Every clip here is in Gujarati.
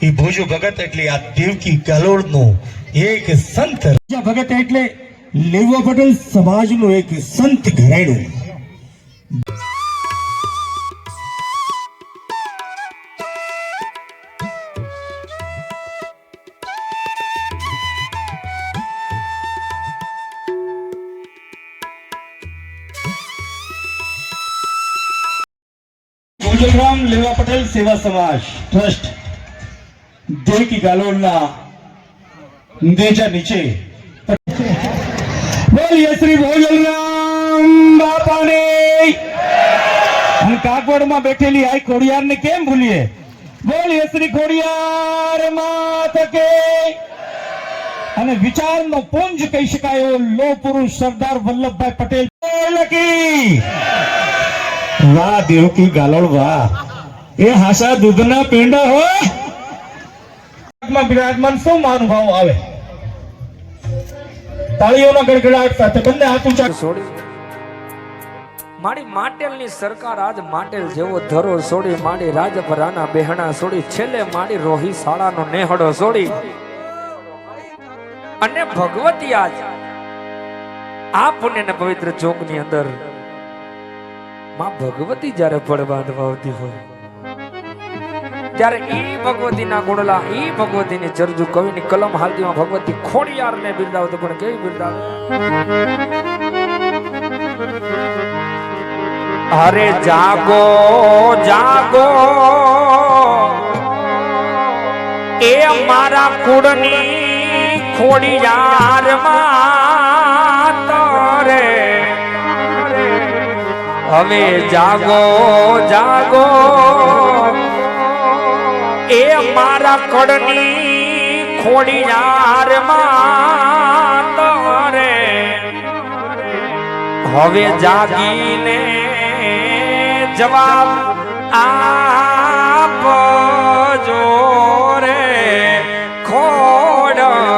એ ભોજો ભગત એટલે આ દેવકી ગલોળનો એક સંત રાજા ભગત એટલે લેવા પટેલ સમાજનું એક સંત ઘરેણું. ભોજોગ્રામ લેવા પટેલ સેવા સમાજ ટ્રસ્ટ. દેવકી ગાલોડના નેજા નીચે. બોલીએ શ્રી ભોજલરામ બાપાને. અને કાગવડમાં બેઠેલી આઈ ખોડિયારને કેમ ભૂલીએ? બોલીએ શ્રી ખોડિયાર માથકે અને વિચારનો પુંજ કહી શકાય એવો લો પુરુષ સરદાર વલ્લભભાઈ પટેલ. લકી વાહ દેવકી ગાલોડ વાહ. એ હાસા દૂધના પીંડા હોય માં બિરાજમાન શું મહાનુભાવો આવે? તાળીઓના ગડગડાટ સાથે બંને હાથ ઊંચા છોડી મારી માટેલની સરકાર આજ માટેલ જેવો ધરો છોડી મારી રાજભરાના બેહણા છોડી છેલ્લે મારી રોહી શાળાનો નેહડો છોડી અને ભગવતી આજ આ પુણ્ય ને પવિત્ર ચોકની અંદરમાં ભગવતી જ્યારે પડ બાંધવા હોય. ત્યારે ઈ ભગવતીના ગુણલા ઈ ભગવતીની ચરજુ કવિની કલમ હાલતીમાં ભગવતી ખોડિયારને બિરદાવતો. પણ કેવી બિરદાવ? અરે જાગો જાગો. એ મારા કુળની ખોડિયાર માતરે હવે જાગો જાગો. એ મારા કડની ખોડિયાર માતરે હવે જાગીને જવાબ આપજો રે ખોડલમાં.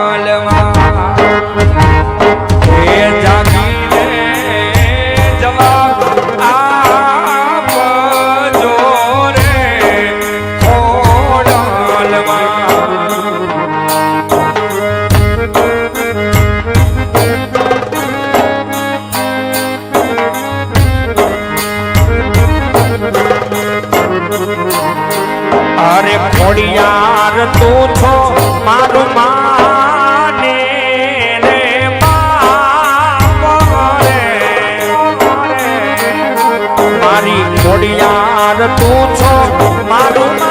ખોડિયાર તું છો મારું માને રે મારી ખોડિયાર તું છો મારું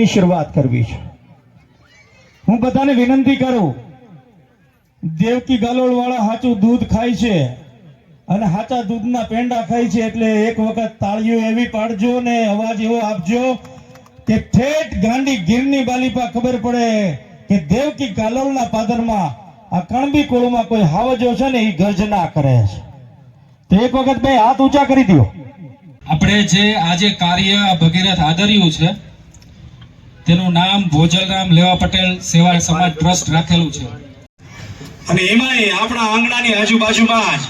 કાર્યક્રમની શરૂઆત કરવી છે. હું બધાને વિનંતી કરું દેવકી ગલોળવાળા સાચું દૂધ ખાય છે અને સાચા દૂધના પેંડા ખાય છે એટલે એક વખત તાળીઓ એવી પાડજો ને અવાજ એવો આપજો કે ઠેઠ ગાંડી ગીરની બાલીપા ખબર પડે કે દેવકી ગાલોળના પાદરમાં આ કણબી કોળમાં કોઈ હાવજો છે ને એ ગર્જના કરે છે. તો એક વખત ભાઈ હાથ ઊંચા કરી દો આપણે જે આજે કાર્ય ભગીરથ આદર્યું છે તેનું નામ ભોજલરામ લેવા પટેલ સેવા સમાજ ટ્રસ્ટ રાખેલું છે. અને એમાંય આપણા આંગણાની આજુબાજુમાં જ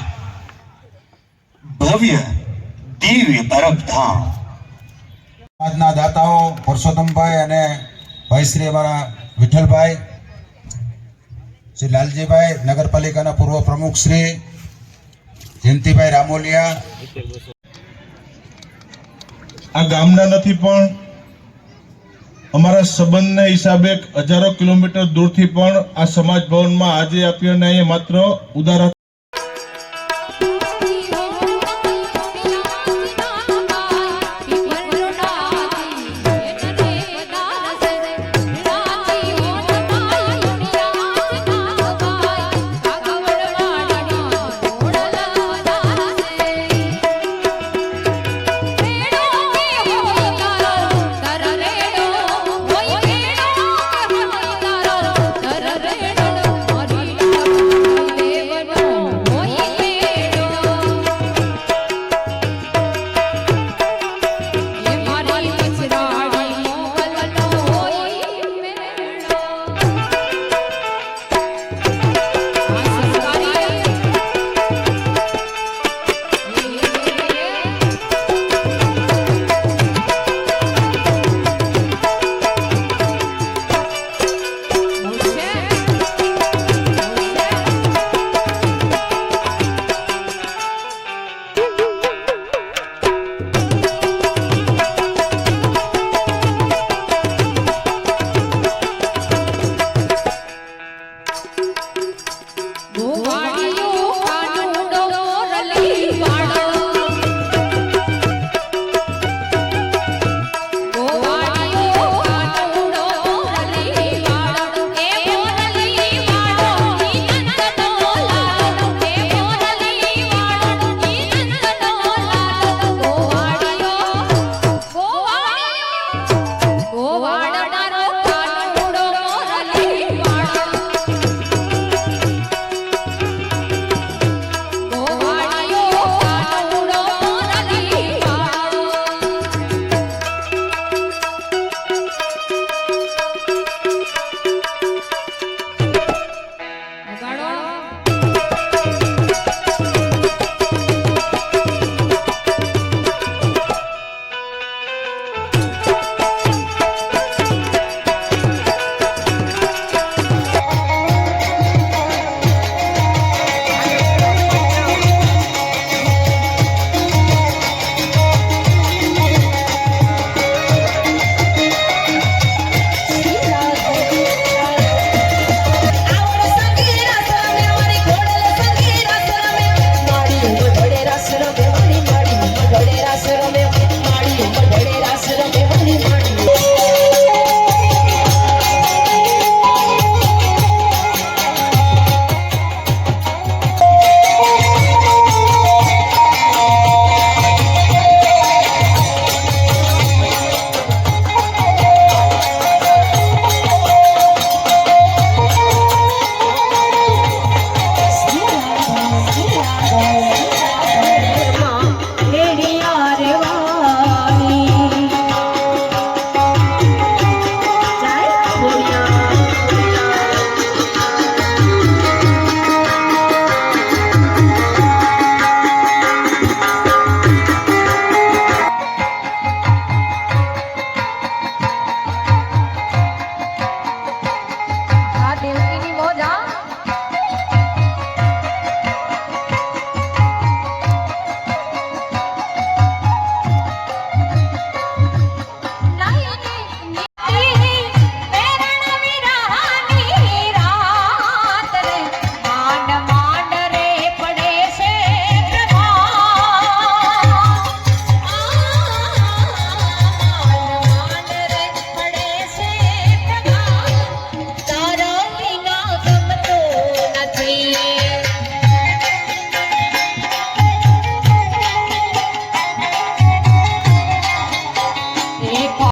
ભવ્ય દિવ્ય પરબધામ સમાજના દાતાઓ પુરુષોત્તમભાઈ અને ભાઈ શ્રી અમારા વિઠ્ઠલભાઈ શ્રી લાલજીભાઈ નગરપાલિકાના પૂર્વ પ્રમુખ શ્રી જયંતિભાઈ રામોલિયા. આ ગામના નથી પણ અમારા સંબંધના હિસાબે હજારો કિલોમીટર દૂરથી પણ આ સમાજ ભવનમાં આજે આપ્યો અને અહીંયા માત્ર ઉદાહરણ